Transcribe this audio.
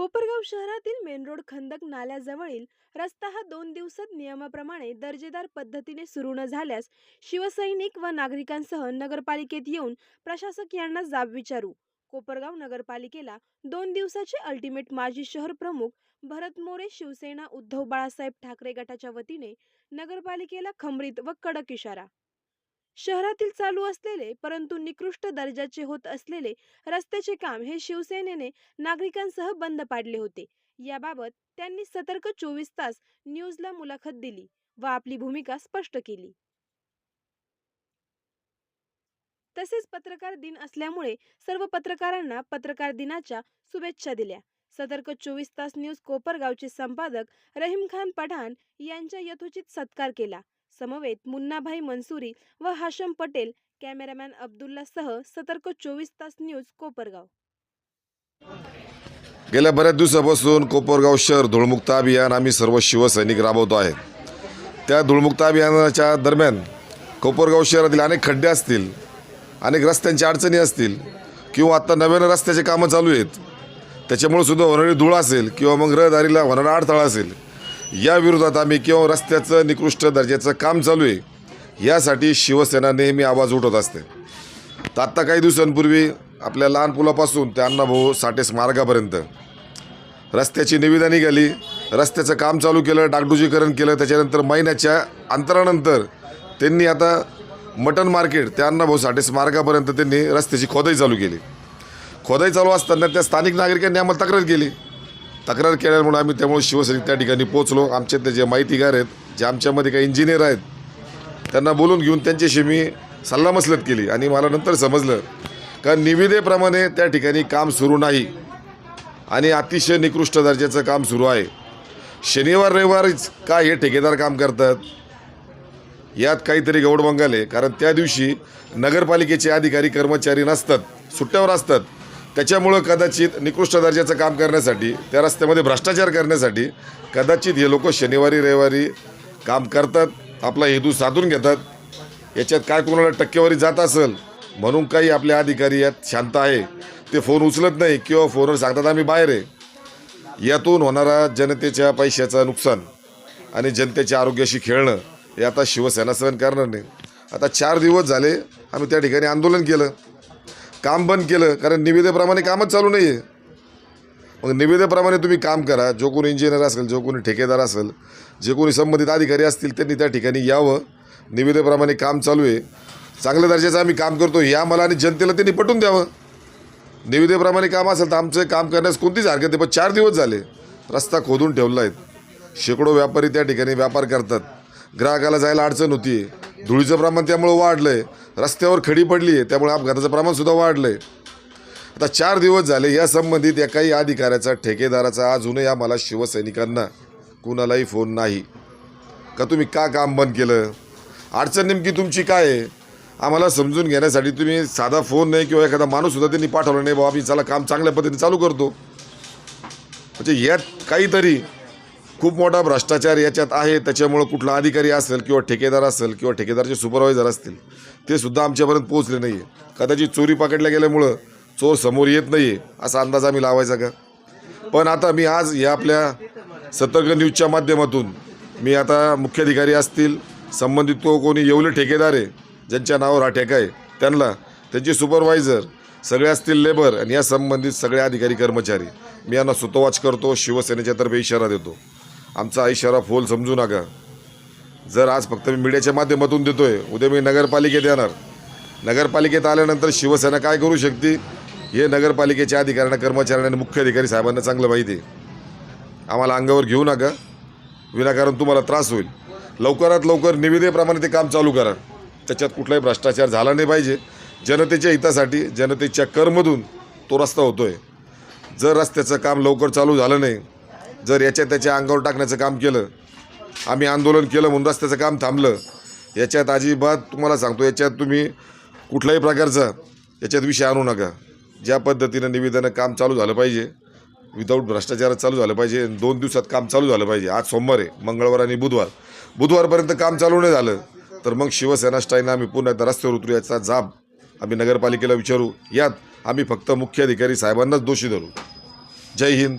कोपरगाव शहरातील main road खंदक नाल्याजवळील रस्ता हा दोन दिवसात नियमाप्रमाणे दर्जेदार पद्धतीने सुरू न झाल्यास शिवसैनिक व नागरिकांसह नगरपालिकेत येऊन प्रशासक यांना जाब विचारू. कोपरगाव नगरपालिकेला दोन दिवसाचे अल्टिमेट माजी शहर प्रमुख भरत मोरे शिवसेना उद्धव बाळासाहेब ठाकरे गटाच्या वतीने नगरपालिकेला खंबरीत व कडक इशारा शहरातील चालू असलेले परंतु निकृष्ट दर्जाचे होत असलेले रस्त्याचे काम हे शिवसेनेने नागरिकांसह बंद पाडले होते. याबाबत त्यांनी सतर्क चोवीस तास न्यूजला मुलाखत दिली व आपली भूमिका स्पष्ट केली. तसेच पत्रकार दिन असल्यामुळे सर्व पत्रकारांना पत्रकार दिनाच्या शुभेच्छा दिल्या. सतर्क चोवीस तास न्यूज कोपरगावचे संपादक रहीम खान पठाण यांच्या यथोचित सत्कार केला. समवेत मुन्नाभाई मनसुरी व हाशम पटेल कॅमेरामॅन अब्दुल्ला सह सतर्क चोवीस तास न्यूज कोपरगाव. गेल्या बऱ्याच दिवसापासून कोपरगाव शहर धुळमुक्त अभियान आम्ही सर्व शिवसैनिक राबवतो आहे. त्या धुळमुक्त अभियानाच्या दरम्यान कोपरगाव शहरातील अनेक खड्डे असतील अनेक रस्त्यांच्या अडचणी असतील किंवा आत्ता नव्यानं रस्त्याचे कामं चालू आहेत त्याच्यामुळे सुद्धा होणारी धूळ असेल किंवा मग रहदारीला होणारा अडथळा असेल या विरोधात आम्ही किंवा रस्त्याचं निकृष्ट दर्जाचं काम चालू आहे. यासाठी शिवसेना नेहमी आवाज उठवत असते. तर आत्ता काही दिवसांपूर्वी आपल्या लहान पुलापासून ते अण्णाभाऊ साठे स्मारकापर्यंत रस्त्याची निविदा निघाली. रस्त्याचं काम चालू केलं डागडुजीकरण केलं. त्याच्यानंतर महिन्याच्या अंतरानंतर त्यांनी आता मटन मार्केट त्या अण्णाभाऊ साठे स्मारकापर्यंत त्यांनी रस्त्याची खोदाई चालू केली. खोदाई चालू असताना त्या स्थानिक नागरिकांनी आम्हाला तक्रार केली. तक्रार केल्यामुळे आम्ही त्यामुळे शिवसैनिक त्या ठिकाणी पोचलो आमच्यातले जे माहितीगार आहेत जे आमच्यामध्ये काही इंजिनियर आहेत त्यांना बोलून घेऊन त्यांच्याशी मी सल्लामसलत केली आणि मला नंतर समजलं. का निविदेप्रमाणे त्या ठिकाणी काम सुरू नाही आणि अतिशय निकृष्ट दर्जाचं काम सुरू आहे. शनिवार रविवारीच का हे ठेकेदार काम करतात? यात काहीतरी गौडबंगाल आहे. कारण त्या दिवशी नगरपालिकेचे अधिकारी कर्मचारी नसतात सुट्ट्यावर असतात. त्याच्यामुळं कदाचित निकृष्ट दर्जाचं काम करण्यासाठी त्या रस्त्यामध्ये भ्रष्टाचार करण्यासाठी कदाचित हे लोक शनिवारी रविवारी काम करतात आपला हेतू साधून घेतात. याच्यात काय कोणाला टक्केवारी जात असेल म्हणून काही आपले अधिकारी यात शांत आहे. ते फोन उचलत नाही किंवा फोनवर सांगतात आम्ही बाहेर आहे. यातून होणारा जनतेच्या पैशाचं नुकसान आणि जनतेच्या आरोग्याशी खेळणं हे आता शिवसेना सहन करणार नाही. आता चार दिवस झाले आम्ही त्या ठिकाणी आंदोलन केलं. काम बंद केलं कारण निविदेप्रमाणे कामच चालू नाही आहे मग निविदेप्रमाणे तुम्ही काम करा. जो कोणी इंजिनियर असेल जो कोणी ठेकेदार असेल जे कोणी संबंधित अधिकारी असतील त्यांनी त्या ठिकाणी यावं. निविदेप्रमाणे काम चालू आहे. चांगल्या दर्जाचं आम्ही काम करतो. या मला आणि जनतेला त्यांनी पटवून द्यावं. निविदेप्रमाणे काम असेल तर आमचं काम करण्यास कोणतीच हरकत आहे पण चार दिवस झाले रस्ता खोदून ठेवला आहेत शेकडो व्यापारी त्या ठिकाणी व्यापार करतात. ग्राहकाला जायला अडचण होती धुळीचं प्रमाण त्यामुळं वाढलं आहे रस्त्यावर खडी पडली आहे त्यामुळे अपघाताचं प्रमाणसुद्धा वाढलं आहे आता चार दिवस झाले या संबंधित एकाही अधिकाऱ्याचा ठेकेदाराचा अजूनही आम्हाला शिवसैनिकांना कुणालाही फोन नाही. का तुम्ही का काम बंद केलं? अडचण नेमकी तुमची काय आहे? आम्हाला समजून घेण्यासाठी तुम्ही साधा फोन नाही किंवा एखादा माणूससुद्धा त्यांनी पाठवला नाही बाबा मी चला काम चांगल्या पद्धतीने चालू करतो. म्हणजे यात काहीतरी खूप मोठा भ्रष्टाचार याच्यात आहे. त्याच्यामुळं कुठला अधिकारी असेल किंवा ठेकेदार असेल किंवा ठेकेदारचे सुपरवायझर असतील ते सुद्धा आमच्यापर्यंत पोहोचले नाही आहे कदाचित चोरी पकडल्या गेल्यामुळं चोर समोर येत नाही आहे असा अंदाज आम्ही लावायचा का? पण आता मी आज या आपल्या सतर्क न्यूजच्या माध्यमातून मी आता मुख्याधिकारी असतील संबंधित तो कोणी येवले ठेकेदार आहे ज्यांच्या नावावर हा ठेका आहे त्यांना त्यांचे सुपरवायझर सगळे असतील लेबर आणि या संबंधित सगळे अधिकारी कर्मचारी मी यांना सुतोवाच करतो शिवसेनेच्या तर्फे इशारा देतो. आमचा इशारा फोल समजू नका. जर आज फक्त मी मीडियाच्या माध्यमातून देतोय उद्या मी नगरपालिकेत येणार. नगरपालिकेत आल्यानंतर शिवसेना काय करू शकते? हे नगरपालिकेच्या अधिकाऱ्यांना कर्मचाऱ्यांना आणि मुख्य अधिकारी साहेबांना चांगलं माहिती आहे. आम्हाला अंगावर घेऊ नका. विनाकारण तुम्हाला त्रास होईल. लवकरात लवकर निविदेप्रमाणे ते काम चालू करा. त्याच्यात कुठलाही भ्रष्टाचार झाला नाही पाहिजे. जनतेच्या हितासाठी जनतेच्या करमधून तो रस्ता होतोय. जर रस्त्याचं काम लवकर चालू झालं नाही जर याच्या त्याच्या अंगावर टाकण्याचं काम केलं आम्ही आंदोलन केलं म्हणून रस्त्याचं काम थांबलं याच्यात अजिबात तुम्हाला सांगतो याच्यात तुम्ही कुठल्याही प्रकारचा याच्यात विषय आणू नका. ज्या पद्धतीनं निवेदनं काम चालू झालं पाहिजे विदाऊट भ्रष्टाचार चालू झालं पाहिजे दोन दिवसात काम चालू झालं पाहिजे. आज सोमवार आहे मंगळवार आणि बुधवार. बुधवारपर्यंत काम चालू नाही झालं तर मग शिवसेना स्टाईनं आम्ही पुन्हा एकदा रस्त्यावर उतरू याचा जाब आम्ही नगरपालिकेला विचारू. यात आम्ही फक्त मुख्य अधिकारी साहेबांनाच दोषी धरू. जय हिंद.